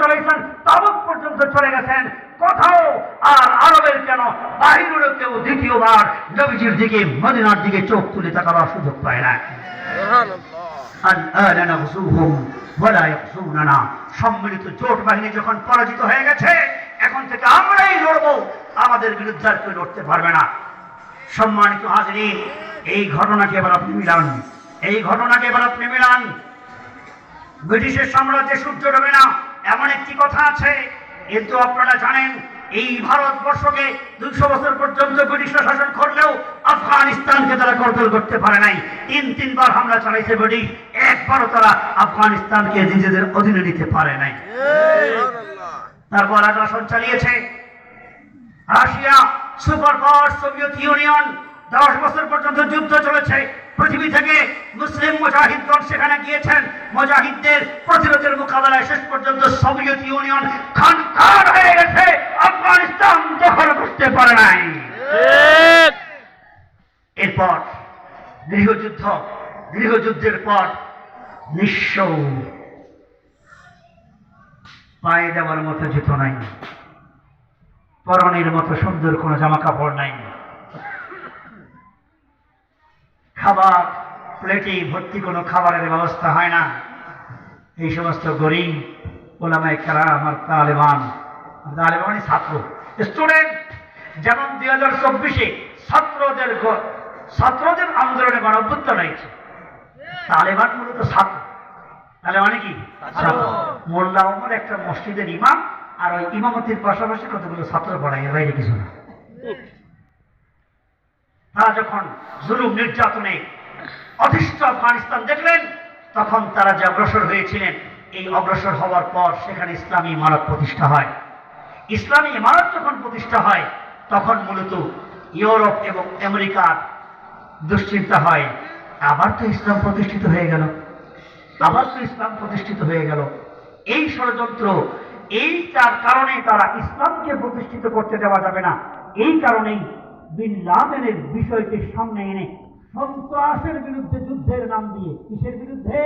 চলেছেন পর্যন্ত চলে গেছেন। কোথাও আর আরবের কেন কেউ দ্বিতীয়বার নবীজির দিকে মদিনার দিকে চোখ তুলে সুযোগ পায় না। সম্মিলিত জোট বাহিনী যখন পরাজিত হয়ে গেছে এখন থেকে আমরাই লড়বো। আমাদের বিরুদ্ধে আর কেউ লড়তে পারবে না। সম্মানিত হাজরিন এই ঘটনাকে এবার আপনি মিলান। এই ঘটনাকে এবার আপনি মিলান। ব্রিটিশের সাম্রাজ্যে সূর্য ডোবে না। এমন একটি কথা আছে, কিন্তু আপনারা জানেন, এই ভারতবর্ষকে দুশো বছর পর্যন্ত ব্রিটিশরা শাসন করলেও আফগানিস্তানকে তারা কন্ট্রোল করতে পারে নাই। তিন, তিনবার হামলা চালাইছে ব্রিটিশ, একবারও তারা আফগানিস্তানকে নিজেদের অধীনে নিতে পারে নাই। তারপর আগ্রাসন চালিয়েছে। Russia super power Soviet Union, দশ বছর পর্যন্ত যুদ্ধ চলেছে। পৃথিবী থেকে মুসলিম মুজাহিদগণ সেখানে গিয়েছেন। মুজাহিদদের প্রতিরোধের মোকাবেলায় শেষ পর্যন্ত সোভিয়েত ইউনিয়ন খান খান হয়ে গেছে। আফগানিস্তান দখল করতে পারে নাই। এরপর গৃহযুদ্ধ গৃহযুদ্ধের পর নিঃস্ব। পায়ে দেওয়ার মতো জুতো নাই। পরনের মতো সুন্দর কোনো জামা কাপড় নাই। খাবার প্লেটে ভর্তি কোনো খাবারের ব্যবস্থা হয় না। এই সমস্ত গরিব ওলামায় কারা আমার তালেবান তালেবান মানে ছাত্র। স্টুডেন্ট যেমন দুই হাজার চব্বিশে ছাত্রদের ছাত্রদের আন্দোলনে গণভ্যুত্থান হয়েছে। তালেবান মূলত ছাত্র। তাহলে মানে কি? মোল্লা ওমর একটা মসজিদের ইমাম আর ওই ইমামতির পাশাপাশি কতগুলো ছাত্র পড়ায়? এর বাইরে কিছু না। তারা যখন জুলুম নির্যাতনে অধিষ্ঠ আফগানিস্তান দেখলেন, তখন তারা যে অগ্রসর হয়েছিলেন, এই অগ্রসর হওয়ার পর সেখানে ইসলামী ইমারত প্রতিষ্ঠা হয়। ইসলামী ইমারত যখন প্রতিষ্ঠা হয়, তখন মূলত ইউরোপ এবং আমেরিকার দুশ্চিন্তা হয়, আবার তো ইসলাম প্রতিষ্ঠিত হয়ে গেল, আবার তো ইসলাম প্রতিষ্ঠিত হয়ে গেল। এই ষড়যন্ত্র, এই তার কারণে তারা ইসলামকে প্রতিষ্ঠিত করতে দেওয়া যাবে না, এই কারণেই বিন লাদেনের বিষয়কে সামনে এনে সন্ত্রাসের বিরুদ্ধে যুদ্ধের নাম দিয়ে, কিসের বিরুদ্ধে?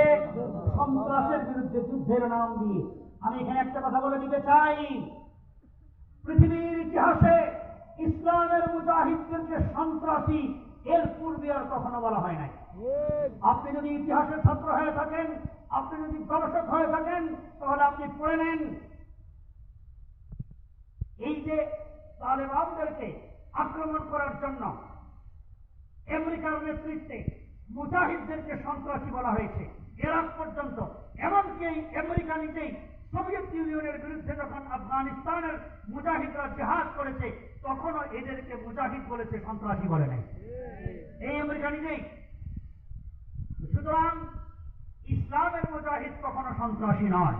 সন্ত্রাসের বিরুদ্ধে যুদ্ধের নাম দিয়ে। আমি এখানে একটা কথা বলে দিতে চাই। পৃথিবীর ইতিহাসে ইসলামের মুজাহিদদেরকে সন্ত্রাসী এর পূর্বে আর কখনো বলা হয় নাই। আপনি যদি ইতিহাসের ছাত্র হয়ে থাকেন, আপনি যদি গবেষক হয়ে থাকেন, তাহলে আপনি পড়ে নেন। এই যে তালেবানদেরকে আক্রমণ করার জন্য আমেরিকার নেতৃত্বে মুজাহিদদেরকে সন্ত্রাসী বলা হয়েছে। এরাক পর্যন্ত, এমনকি আমেরিকা নিজেই সোভিয়েত ইউনিয়নের বিরুদ্ধে যখন আফগানিস্তানের মুজাহিদরা জেহাদ করেছে, তখনও এদেরকে মুজাহিদ বলেছে, সন্ত্রাসী বলে নাই। এই আমেরিকা নিজেই। সুতরাং ইসলামের মুজাহিদ কখনো সন্ত্রাসী নয়।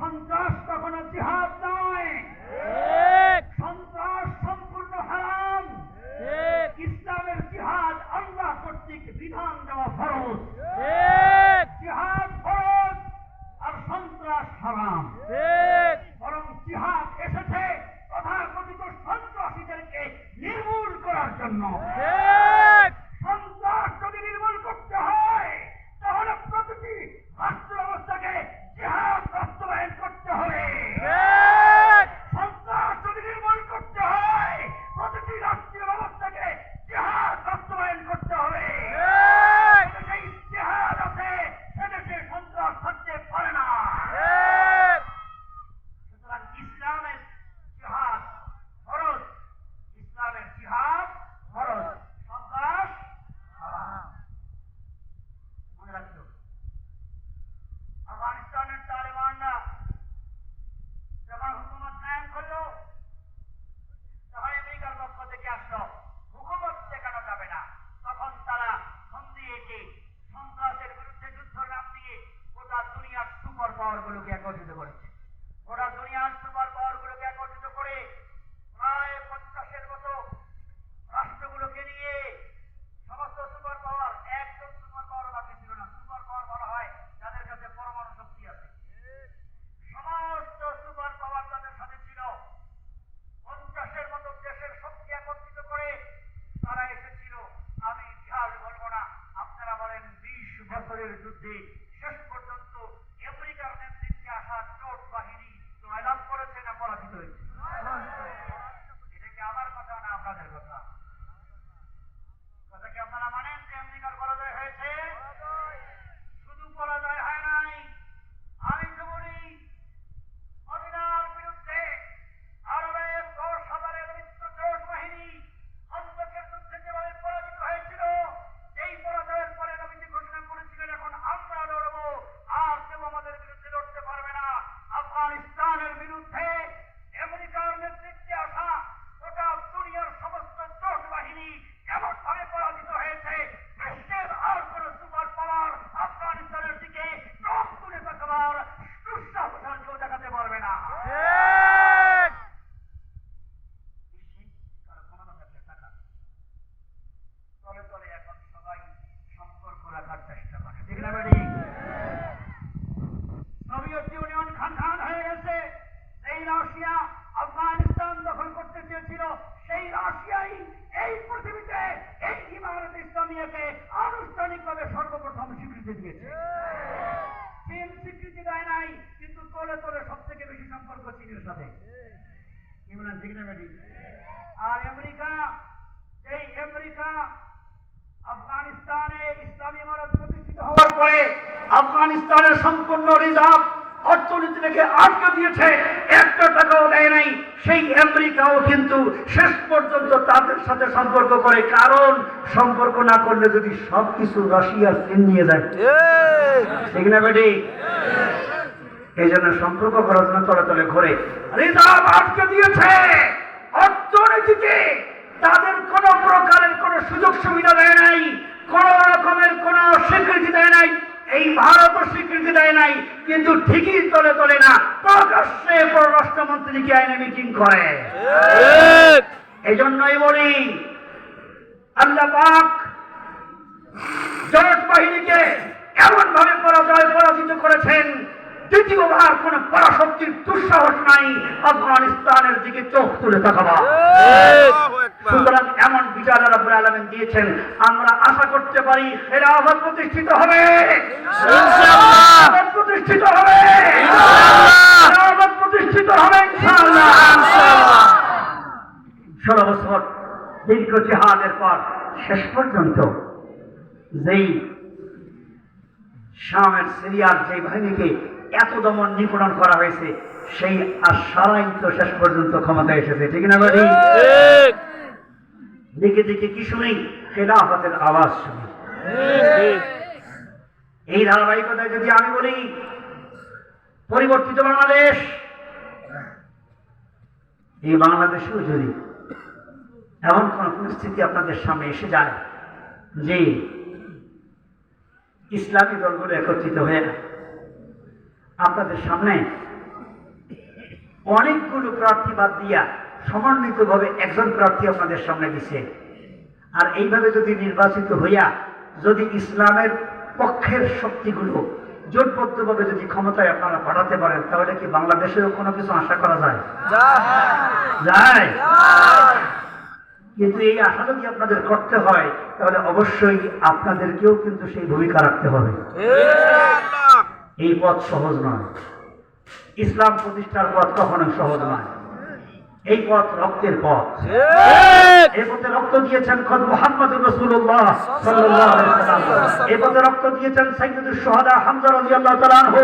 সন্ত্রাস কখনো জিহাদ নয়। আল্লাহ কর্তৃক বিধান দেওয়া ফরজ চীনের সাথে। কি বলেন ঠিক না বেটি আর আমেরিকা এই আমেরিকা আফগানিস্তানে ইসলামী ইমারত প্রতিষ্ঠিত হওয়ার পরে আফগানিস্তানের সম্পূর্ণ রিজার্ভ অর্থনীতি থেকে আটকে দিয়েছে। একটা টাকাও দেয় নাই। সেই আমেরিকাও কিন্তু শেষ পর্যন্ত তাদের সাথে সম্পর্ক করে। কারণ সম্পর্ক না করলে যদি সবকিছু রাশিয়ার চীন নিয়ে যায়। ঠিক। না বেটি এই জন্য সম্পর্ক করার জন্য তলে ঘরে। রিজার্ভ আটকে দিয়েছে। অর্থনীতিতে তাদের কোন প্রকারের কোন সুযোগ সুবিধা দেয় নাই, কোন রকমের কোন স্বীকৃতি দেয় নাই। এই ভারত স্বীকৃতি দেয় নাই, কিন্তু ঠিকই তলে তলে না। প্রকাশ্যে পররাষ্ট্রমন্ত্রীকে আইনে মিটিং করে? এই জন্যই বলি, আল্লাহ পাক জট বাহিনীকে এমন ভাবে পরাজয়, পরাজিত দ্বিতীয়বার কোন পরাশক্তির দুঃসাহস নাই আফগানিস্তানের দিকে চোখ তুলে তাকাবা। সুতরাং এমন বিচার রাব্বুল আলামিন দিয়েছেন আমরা আশা করতে পারি খেলাফত প্রতিষ্ঠিত হবে। প্রতিষ্ঠিত হবে। প্রতিষ্ঠিত হবে ষোলো বছর দীর্ঘ জেহাদের পর শেষ পর্যন্ত যেই শামের সিরিয়ার যে বাহিনীকে এত দমন নিপীড়ন করা হয়েছে সেই আশারাই তো শেষ পর্যন্ত ক্ষমতা এসেছে ঠিক না বাড়ি দিকে দিকে কি শুনি? খেলাফতের আওয়াজ শুনি। এই ধারাবাহিকতায় যদি আমি বলি পরিবর্তিত বাংলাদেশ এই বাংলাদেশেও যদি এমন কোন পরিস্থিতি আপনাদের সামনে এসে যায় যে ইসলামী দলগুলো একত্রিত হয়ে আপনাদের সামনে অনেকগুলো প্রার্থী বাদ দিয়া সমন্বিতভাবে একজন প্রার্থী আপনাদের সামনে দিছে। আর এইভাবে যদি নির্বাচিত হইয়া যদি ইসলামের পক্ষের শক্তিগুলো জোটবদ্ধভাবে যদি ক্ষমতায় আপনারা পাঠাতে পারেন তাহলে কি বাংলাদেশেরও কোনো কিছু আশা করা যায়? যায়। কিন্তু এই আশা যদি আপনাদের করতে হয় তাহলে অবশ্যই আপনাদেরকেও কিন্তু সেই ভূমিকা রাখতে হবে। এই পথ সহজ নয়। ইসলাম প্রতিষ্ঠার পথ কখনো সহজ নয়। এই পথ রক্তের পথ। এই পথে রক্ত দিয়েছেন খোদ মোহাম্মদ রসুল্লাহ এই পথে রক্ত দিয়েছেন সাইয়্যিদুশ শুহাদা হামজা রাদিয়াল্লাহু তাআলা আনহু।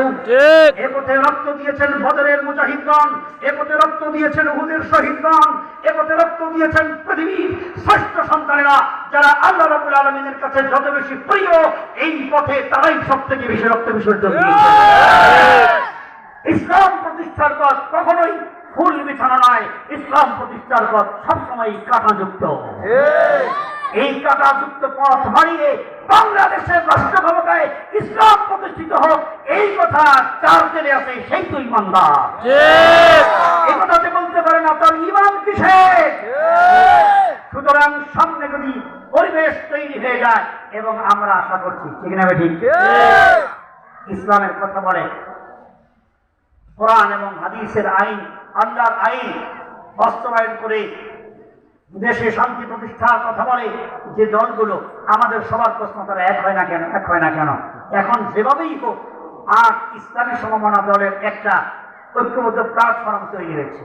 এ পথে রক্ত দিয়েছেন বদরের মুজাহিদগণ। এ পথে রক্ত দিয়েছেন উহুদের শহীদগণ। এ পথে রক্ত দিয়েছেন পৃথিবীর সন্তানেরা যারা আল্লাহ রাব্বুল আলামিনের কাছে যত বেশি প্রিয় এই পথে তারাই সব থেকে বেশি রক্ত বিসর্জন ইসলাম প্রতিষ্ঠার পথ কখনোই ফুল বিছানো নয়। ইসলাম প্রতিষ্ঠার পথ সবসময় কাঁটাযুক্ত। এই কাঁটাযুক্ত পথ হারিয়ে বাংলাদেশের রাষ্ট্র ক্ষমতায় ইসলাম প্রতিষ্ঠিত হোক এই কথা চার জেলে আছে সেই তো ইমানদার। এই কথাতে বলতে পারে না তার ইমান কিসে সুতরাং সামনে যদি পরিবেশ তৈরি হয়ে যায় এবং আমরা আশা করছি ঠিক না ঠিক। ইসলামের কথা বলে। কোরআন এবং হাদিসের আইন আল্লাহর আইন বাস্তবায়ন করে দেশে শান্তি প্রতিষ্ঠার কথা বলে যে দলগুলো আমাদের সবার প্রশ্ন তারা এক হয় না কেন? এক হয় না কেন? এখন যেভাবেই হোক আর ইসলামী সমমনা দলের একটা ঐক্যবদ্ধ প্ল্যাটফর্ম তৈরি হয়েছে।